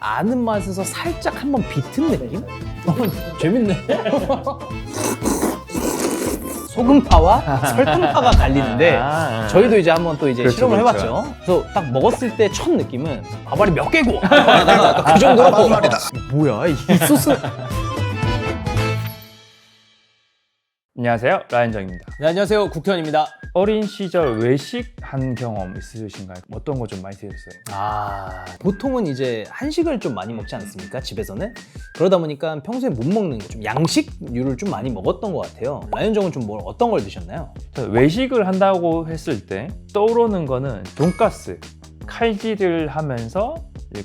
아는 맛에서 살짝 한번 비튼 느낌? 어, 재밌네. 소금파와 설탕파가 갈리는데 아, 저희도 이제 한번 또 이제 그렇죠, 실험을 그렇죠. 해봤죠. 그래서 딱 먹었을 때 첫 느낌은 밥알이 몇 개고 그 정도로 뭐야 이 소스. 안녕하세요 라인정입니다. 네, 안녕하세요 국현입니다. 어린 시절 외식 한 경험 있으신가요? 어떤 거 좀 많이 드셨어요? 아 보통은 이제 한식을 좀 많이 먹지 않습니까 집에서는 그러다 보니까 평소에 못 먹는 거 좀 양식류를 좀 많이 먹었던 것 같아요. 라이언정은 좀 뭘 어떤 걸 드셨나요? 저 외식을 한다고 했을 때 떠오르는 거는 돈가스, 칼질을 하면서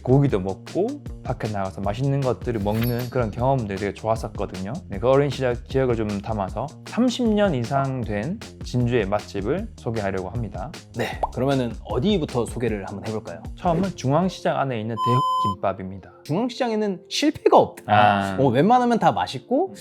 고기도 먹고 밖에 나가서 맛있는 것들을 먹는 그런 경험들이 되게 좋았었거든요. 네, 그 어린 시절 기억을 좀 담아서 30년 이상 된 진주의 맛집을 소개하려고 합니다. 네 그러면은 어디부터 소개를 한번 해볼까요? 처음은 중앙시장 안에 있는 대국김밥입니다. 중앙시장에는 실패가 없다. 아. 어, 웬만하면 다 맛있고,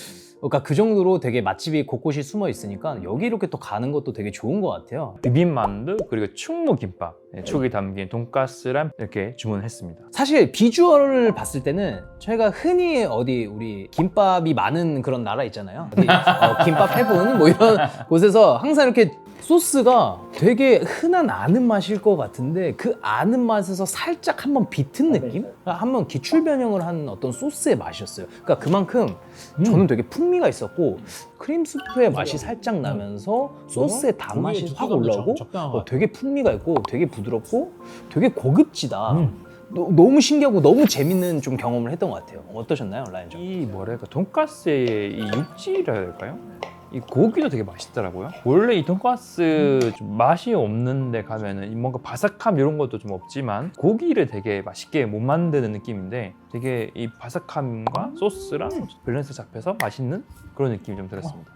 그러니까 그 정도로 되게 맛집이 곳곳이 숨어 있으니까 여기 이렇게 또 가는 것도 되게 좋은 것 같아요. 비빔만두 그리고 충무김밥 네, 축이 담긴 돈가스랑 이렇게 주문했습니다. 사실 비주얼을 봤을 때는 저희가 흔히 어디 우리 김밥이 많은 그런 나라 있잖아요. 어디 어, 김밥 해본 뭐 이런 곳에서 항상 이렇게 소스가 되게 흔한 아는 맛일 것 같은데 그 아는 맛에서 살짝 한번 비튼 느낌? 그러니까 한번 기출 변형을 한 어떤 소스의 맛이었어요. 그러니까 그만큼 저는 되게 풍미가 있었고 크림 스프의 맛이 살짝 나면서 소스의 단맛이 확 올라오고 어, 되게 풍미가 있고 되게 부드럽고 되게 고급지다. 너, 너무 신기하고 너무 재밌는 좀 경험을 했던 것 같아요. 어떠셨나요, 라이언? 이 뭐랄까 돈가스의 이 육질이라 해야 될까요? 이 고기도 되게 맛있더라고요. 원래 이 돈가스 좀 맛이 없는데 가면은 이 뭔가 바삭함 이런 것도 좀 없지만 고기를 되게 맛있게 못 만드는 느낌인데 되게 이 바삭함과 소스랑 밸런스 잡혀서 맛있는 그런 느낌이 좀 들었습니다.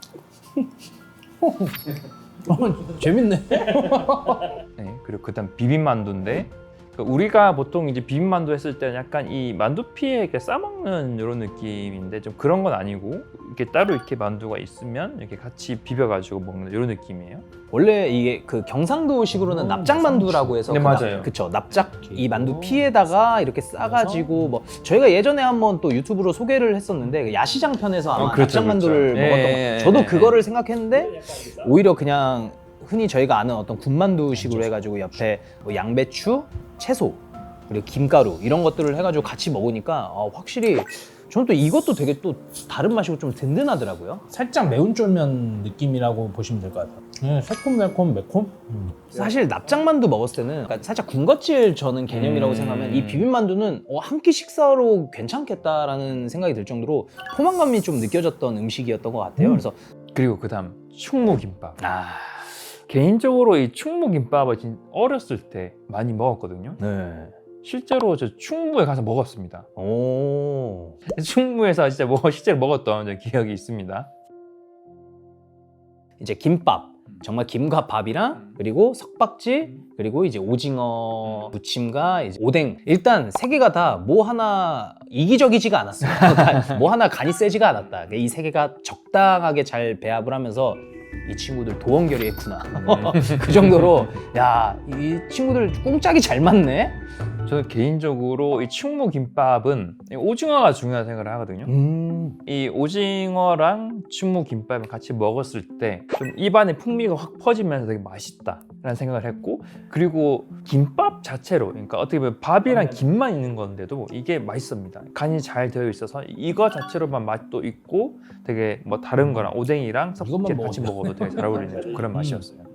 재밌네. 네, 그리고 그다음 비빔만두인데 그 우리가 보통 이제 비빔만두 했을 때는 약간 이 만두피에 이렇게 싸먹는 이런 느낌인데 좀 그런 건 아니고 이렇게 따로 이렇게 만두가 있으면 이렇게 같이 비벼가지고 먹는 이런 느낌이에요. 원래 이게 그 경상도식으로는 납작만두라고 해서 네, 그 맞아요. 납, 그쵸 납작 이 만두 피에다가 이렇게 싸가지고 뭐 저희가 예전에 한번 또 유튜브로 소개를 했었는데 그 야시장 편에서 아마 어, 그렇죠, 납작만두를 그렇죠. 먹었던 예, 거 예, 저도 예, 그거를 생각했는데 오히려 그냥 흔히 저희가 아는 어떤 군만두식으로 해가지고 옆에 뭐 양배추, 채소 그리고 김가루 이런 것들을 해가지고 같이 먹으니까 어, 확실히 저는 또 이것도 되게 또 다른 맛이고 좀 든든하더라고요. 살짝 매운 쫄면 느낌이라고 보시면 될 것 같아요. 네, 새콤달콤 매콤. 음. 사실 납작만두 먹었을 때는 약간 살짝 군것질 저는 개념이라고 음. 생각하면 이 비빔만두는 어, 한 끼 식사로 괜찮겠다라는 생각이 들 정도로 포만감이 좀 느껴졌던 음식이었던 것 같아요. 음. 그래서 그리고 그다음 충무김밥. 아, 개인적으로 이 충무김밥을 진 어렸을 때 많이 먹었거든요. 네. 실제로 저 충무에 가서 먹었습니다. 오, 충무에서 진짜 뭐 실제로 먹었던 저 기억이 있습니다. 이제 김밥. 정말 김과 밥이랑 그리고 석박지 그리고 이제 오징어 무침과 이제 오뎅 일단 세 개가 다 뭐 하나 이기적이지가 않았어요. 뭐 하나 간이 세지가 않았다. 이 세 개가 적당하게 잘 배합을 하면서 이 친구들 도원결이 했구나. 그 정도로 야 이 친구들 꽁짝이 잘 맞네. 저는 개인적으로 이 충무 김밥은 이 오징어가 중요하다고 생각을 하거든요. 음, 이 오징어랑 충무 김밥을 같이 먹었을 때 좀 입안에 풍미가 확 퍼지면서 되게 맛있다라는 생각을 했고 그리고 김밥 자체로 그러니까 어떻게 보면 밥이랑 김만 있는 건데도 이게 맛있습니다. 간이 잘 되어 있어서 이거 자체로만 맛도 있고 되게 뭐 다른 거랑 오뎅이랑 섞여 같이 먹어도 먹어도 되게 잘 어울리는 좀 그런 맛이었어요.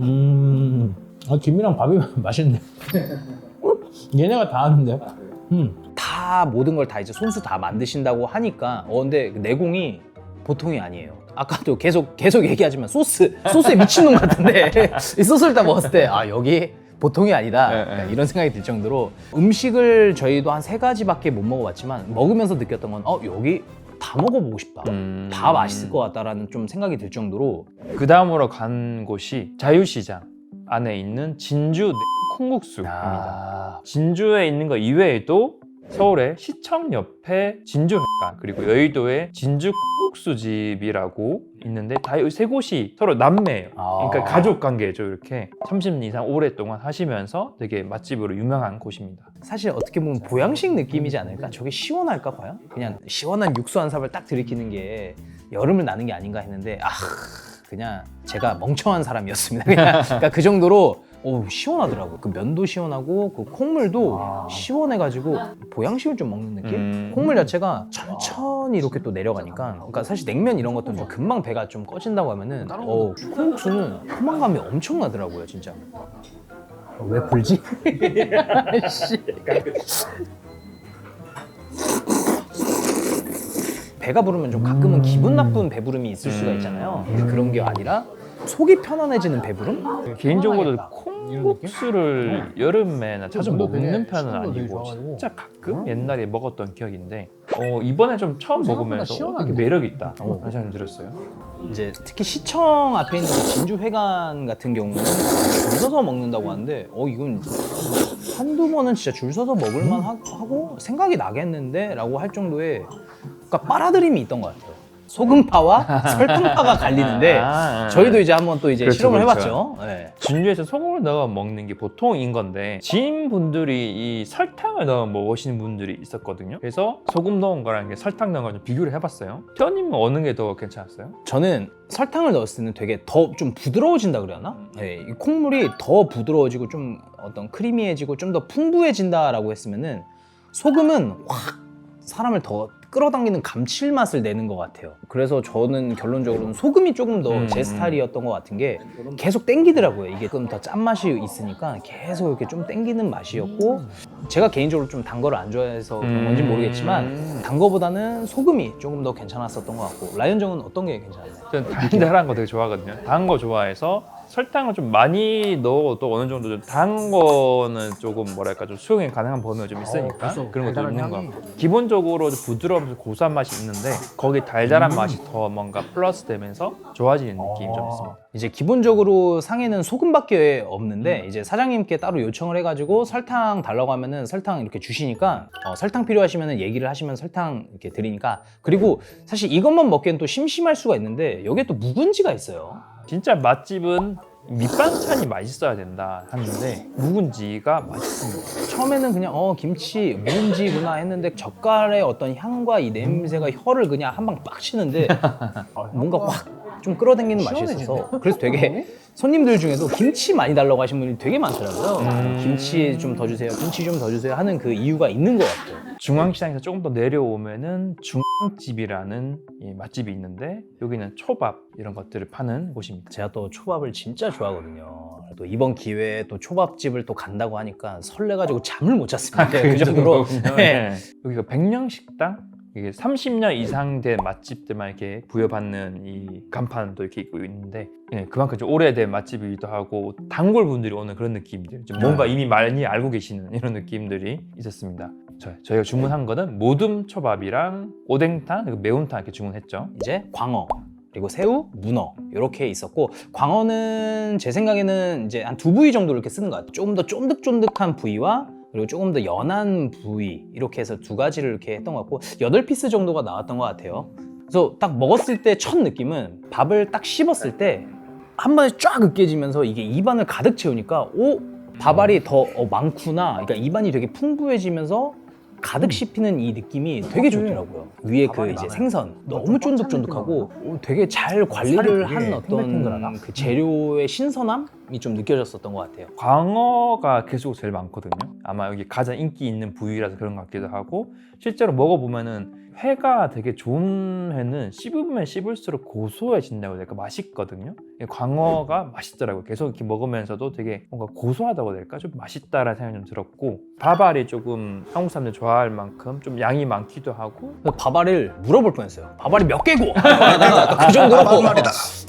음. 아, 김이랑 밥이 맛있네. 얘네가 다 하는데. 음. 다 모든 걸 다 이제 손수 다 만드신다고 하니까 어 근데 그 내공이 보통이 아니에요. 아까도 계속 계속 얘기하지만 소스 소스에 미친놈 같은데 이 소스를 다 먹었을 때 아 여기 보통이 아니다 네, 네. 이런 생각이 들 정도로 음식을 저희도 한 세 가지밖에 못 먹어봤지만 먹으면서 느꼈던 건 어 여기 다 먹어보고 싶다. 음. 다 맛있을 것 같다라는 좀 생각이 들 정도로 그 다음으로 간 곳이 자유시장 안에 있는 진주 콩국수입니다. 아, 진주에 있는 거 이외에도 서울의 시청 옆에 진주회관 그리고 여의도의 진주 국수집이라고 있는데 다 이 세 곳이 서로 남매예요. 아. 그러니까 가족 관계죠. 이렇게 30년 이상 오랫동안 하시면서 되게 맛집으로 유명한 곳입니다. 사실 어떻게 보면 보양식 느낌이지 않을까? 저게 시원할까 과연? 그냥 시원한 육수 한 삽을 딱 들이키는 게 여름을 나는 게 아닌가 했는데 아 그냥 제가 멍청한 사람이었습니다. 그냥 그러니까 그 정도로 오 시원하더라고. 그 면도 시원하고 그 콩물도 아. 시원해가지고 보양식을 좀 먹는 느낌? 음. 콩물 자체가 천천히 이렇게 또 내려가니까 그러니까 사실 냉면 이런 것도 좀 금방 배가 좀 꺼진다고 하면은 어 콩국수는 포만감이 엄청나더라고요 진짜 왜 불지? 씨. 배가 부르면 좀 가끔은 기분 나쁜 배부름이 있을 수가 있잖아요 근데 그런 게 아니라 속이 편안해지는 배부름? 개인적으로 편안하겠다. 콩국수를 여름에나 자주 물도 먹는 편은 아니고. 진짜 가끔 옛날에 먹었던 기억인데 어, 이번에 좀 처음 먹으면서. 되게 매력 있다 어. 그런 생각이 들었어요. 이제 특히 시청 앞에 있는 그 진주 회관 같은 경우는 줄 서서 먹는다고 하는데 어 이건 한두 번은 진짜 줄 서서 먹을만 하- 하고 생각이 나겠는데 라고 할 정도의 그러니까 빨아들임이 있던 것 같아요 소금파와 설탕파가 갈리는데 아, 저희도 이제 한번 또 이제 그렇죠, 실험을 그렇죠. 해봤죠 네. 진주에서 소금을 넣어 먹는 게 보통인 건데 지인분들이 이 설탕을 넣어 먹으시는 분들이 있었거든요. 그래서 소금 넣은 거랑 이게 설탕 넣은 거좀 비교를 해봤어요. 태연님은 어느 게 더 괜찮았어요? 저는 설탕을 넣었을 때는 되게 더 좀 부드러워진다 그래야 하나? 네, 이 콩물이 더 부드러워지고 좀 어떤 크리미해지고 좀 더 풍부해진다라고 했으면은 소금은 확 사람을 더 끌어당기는 감칠맛을 내는 것 같아요. 그래서 저는 결론적으로는 소금이 조금 더제 음. 스타일이었던 것 같은 게 계속 땡기더라고요. 이게 조금 더 짠맛이 있으니까 계속 이렇게 좀 땡기는 맛이었고 제가 개인적으로 좀 단 거를 안 좋아해서 그런 건지 모르겠지만 음. 단 거보다는 소금이 조금 더 괜찮았었던 것 같고 라이언정은 어떤 게 괜찮았나요? 저는 달달한 거 되게 좋아하거든요. 단 거 좋아해서 설탕을 좀 많이 넣어도 어느 정도 좀 단 거는 조금 뭐랄까 좀 수용이 가능한 범위가 좀 있으니까 벌써 그런 것도 달달한 있는 향이. 같고 기본적으로 좀 부드러우면서 고소한 맛이 있는데 거기 달달한 맛이 더 뭔가 플러스 되면서 좋아지는 느낌이 좀 있습니다. 이제 기본적으로 상에는 소금밖에 없는데 이제 사장님께 따로 요청을 해가지고 설탕 달라고 하면은 설탕 이렇게 주시니까 어, 설탕 필요하시면은 얘기를 하시면 설탕 이렇게 드리니까 그리고 사실 이것만 먹기엔 또 심심할 수가 있는데 여기에 또 묵은지가 있어요. 진짜 맛집은 밑반찬이 맛있어야 된다 하는데 묵은지가 맛있습니다. 처음에는 그냥 어 김치 묵은지구나 했는데 젓갈의 어떤 향과 이 냄새가 혀를 그냥 한 방 빡 치는데 뭔가 확 좀 끌어당기는 맛이 있어서 그래서 되게 손님들 중에도 김치 많이 달라고 하신 분이 되게 많더라고요. 음. 김치 좀 더 주세요, 김치 좀 더 주세요 하는 그 이유가 있는 것 같아요. 중앙시장에서 조금 더 내려오면은 중앙집이라는 이 맛집이 있는데 여기는 초밥 이런 것들을 파는 곳입니다. 제가 또 초밥을 진짜 좋아하거든요. 또 이번 기회에 또 초밥집을 또 간다고 하니까 설레가지고 잠을 못 잤습니다. 그 정도로. 네. 네. 여기가 백령식당 이게 30년 이상 된 맛집들만 이렇게 부여받는 이 간판도 이렇게 있고 있는데 예, 그만큼 좀 오래된 맛집이기도 하고 단골 분들이 오는 그런 느낌들 좀 뭔가 이미 많이 알고 계시는 이런 느낌들이 있었습니다. 저, 저희가 주문한 거는 모듬 초밥이랑 오뎅탕 그리고 매운탕 이렇게 주문했죠. 이제 광어 그리고 새우, 문어 이렇게 있었고 광어는 제 생각에는 이제 한 두 부위 정도 이렇게 쓰는 것 같아요. 조금 더 쫀득쫀득한 부위와 그리고 조금 더 연한 부위 이렇게 해서 두 가지를 이렇게 했던 것 같고 여덟 피스 정도가 나왔던 것 같아요. 그래서 딱 먹었을 때 첫 느낌은 밥을 딱 씹었을 때 한 번에 쫙 으깨지면서 이게 입안을 가득 채우니까 오 밥알이 더 어, 많구나. 그러니까 입안이 되게 풍부해지면서 가득 씹히는 이 느낌이 되게 좋더라고요. 위에 그 이제. 생선 너무 좀 쫀득쫀득하고 오, 되게 잘 관리를 한 어떤. 그 재료의 신선함이 좀 느껴졌었던 것 같아요. 광어가 계속 제일 많거든요. 아마 여기 가장 인기 있는 부위라서 그런 것 같기도 하고 실제로 먹어보면은 회가 되게 좋은 회는 씹으면 씹을수록 고소해진다고 해야 될까 맛있거든요. 이 광어가 맛있더라고요. 계속 이렇게 먹으면서도 되게 뭔가 고소하다고 해야 될까 좀 맛있다라는 생각이 좀 들었고 밥알이 조금 한국 사람들 좋아할 만큼 좀 양이 많기도 하고 밥알을 물어볼 뻔했어요. 밥알이 몇 개고? 그 정도로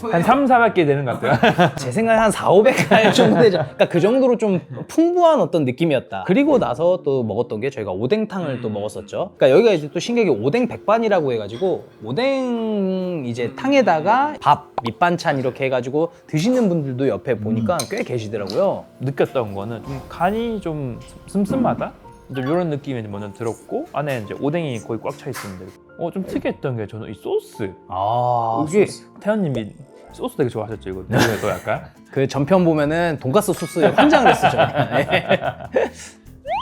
한 3, 400개 되는 것 같아요. 제 생각에 한 4, 500알 정도 되죠. 그러니까 그 정도로 좀 풍부한 어떤 느낌이었다. 그리고 나서 또 먹었던 게 저희가 오뎅탕을 또 먹었었죠. 그러니까 여기가 이제 또 신기하게 오뎅 백반이라고 해가지고 오뎅 이제 탕에다가 밥 밑반찬 이렇게 해가지고 드시는 분들도 옆에 보니까 꽤 계시더라고요. 느꼈던 거는 좀 간이 좀 슴슴하다? 좀 이런 느낌이 먼저 들었고 안에 이제 오뎅이 거의 꽉 차 있었는데. 어 좀 특이했던 게 저는 이 소스. 아 이게. 태연님이 소스 되게 좋아하셨죠 이거? 내용에도 약간? 그 전편 보면은 돈가스 소스에 환장을 했었죠.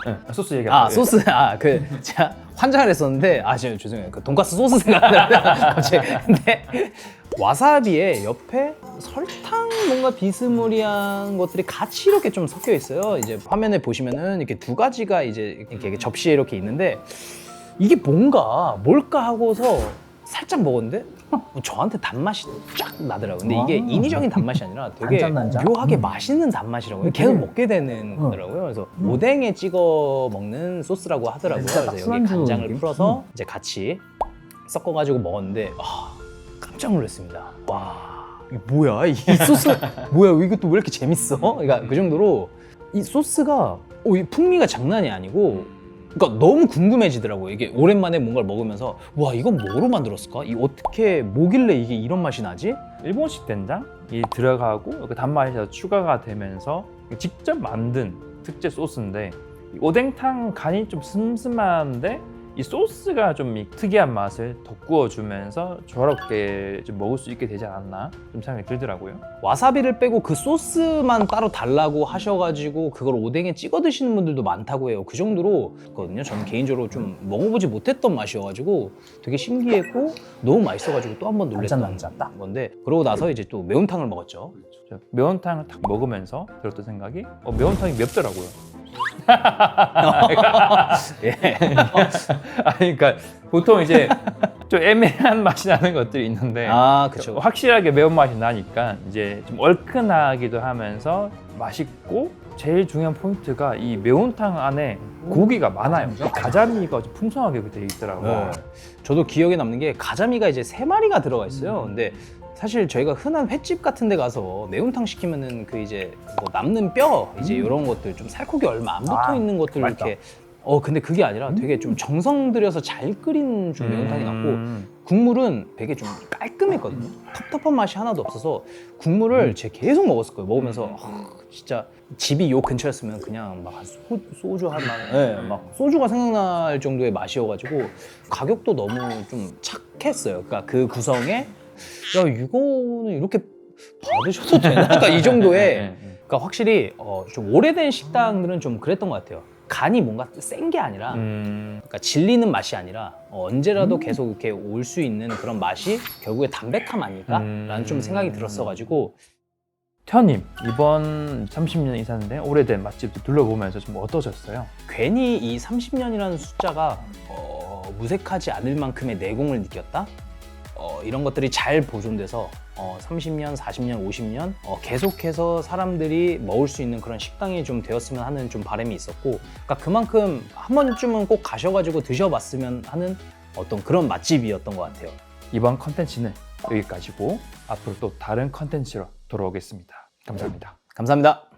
네, 소스 얘기 아 소스. 아 그 제가 환장을 했었는데 아 제가 죄송해요. 그 돈가스 소스 생각나요 갑자기. 근데 와사비에 옆에 설탕 뭔가 비스무리한 것들이 같이 이렇게 좀 섞여 있어요. 이제 화면에 보시면은 이렇게 두 가지가 이제 이렇게 접시에 이렇게 있는데 이게 뭔가 뭘까 하고서 살짝 먹었는데? 저한테 단맛이 쫙 나더라고요. 근데 이게 아. 인위적인 단맛이 아니라 되게 단짠단짠? 묘하게 음. 맛있는 단맛이라고요. 계속 먹게 되는 어. 거더라고요. 그래서 오뎅에 찍어 먹는 소스라고 하더라고요. 진짜 그래서 여기 술안주 간장을 느낌? 풀어서 이제 같이 섞어가지고 먹었는데 아, 깜짝 놀랐습니다. 와. 이게 뭐야? 이 소스? 뭐야? 이것도 왜 이렇게 재밌어? 그러니까 그 정도로 이 소스가 어, 이 풍미가 장난이 아니고 그러니까 너무 궁금해지더라고요. 이게 오랜만에 뭔가를 먹으면서 와 이건 뭐로 만들었을까? 이 어떻게 뭐길래 이게 이런 맛이 나지? 일본식 된장이 들어가고 그 단맛이 더 추가가 되면서 직접 만든 특제 소스인데 이 오뎅탕 간이 좀 슴슴한데 이 소스가 좀이 특이한 맛을 돋구어주면서 조화롭게 좀 먹을 수 있게 되지 않았나 좀 생각이 들더라고요. 와사비를 빼고 그 소스만 따로 달라고 하셔가지고 그걸 오뎅에 찍어 드시는 분들도 많다고 해요. 그 정도로 거든요. 저는 개인적으로 좀 먹어보지 못했던 맛이어가지고 되게 신기했고 너무 맛있어가지고 또 한 번 놀랬던. 건데 그러고 나서 이제 또 매운탕을 먹었죠. 저 매운탕을 딱 먹으면서 들었던 생각이 어, 매운탕이 맵더라고요. 예. 아니 그러니까 보통 이제 좀 애매한 맛이 나는 것들이 있는데 아 그쵸. 확실하게 매운맛이 나니까 이제 좀 얼큰하기도 하면서 맛있고 제일 중요한 포인트가 이 매운탕 안에 고기가 많아요. 이 가자미가 좀 풍성하게 되어 있더라고요. 네. 저도 기억에 남는 게 가자미가 이제 세 마리가 들어가 있어요. 근데 사실 저희가 흔한 횟집 같은 데 가서 매운탕 시키면은 그 이제 뭐 남는 뼈 이제 이런 것들 좀 살코기 얼마 안 붙어 아, 있는 것들 맛있다. 이렇게 어 근데 그게 아니라 되게 좀 정성 들여서 잘 끓인 좀 매운탕이 났고 음. 국물은 되게 좀 깔끔했거든요. 텁텁한 맛이 하나도 없어서 국물을 제가 계속 먹었을 거예요. 먹으면서 아, 진짜 집이 요 근처였으면 그냥 막 소, 소주 하나, 네, 막 소주가 생각날 정도의 맛이어가지고 가격도 너무 좀 착했어요. 그러니까 그 구성에 야 이거는 이렇게 받으셔도 되나? 그러니까 이 정도의 네, 네. 그러니까 확실히 어, 좀 오래된 식당들은 좀 그랬던 것 같아요. 간이 뭔가 센 게 아니라 음. 그러니까 질리는 맛이 아니라 어, 언제라도 계속 이렇게 올 수 있는 그런 맛이 결국에 담백함 아닐까라는 음. 좀 생각이 들었어가지고 태연님 이번 30년 이사인데 오래된 맛집도 둘러보면서 좀 어떠셨어요? 괜히 이 30년이라는 숫자가 어, 무색하지 않을 만큼의 내공을 느꼈다. 어, 이런 것들이 잘 보존돼서 어, 30년, 40년, 50년 어, 계속해서 사람들이 먹을 수 있는 그런 식당이 좀 되었으면 하는 좀 바람이 있었고, 그러니까 그만큼 한 번쯤은 꼭 가셔가지고 드셔봤으면 하는 어떤 그런 맛집이었던 것 같아요. 이번 컨텐츠는 여기까지고 앞으로 또 다른 컨텐츠로 돌아오겠습니다. 감사합니다. 감사합니다.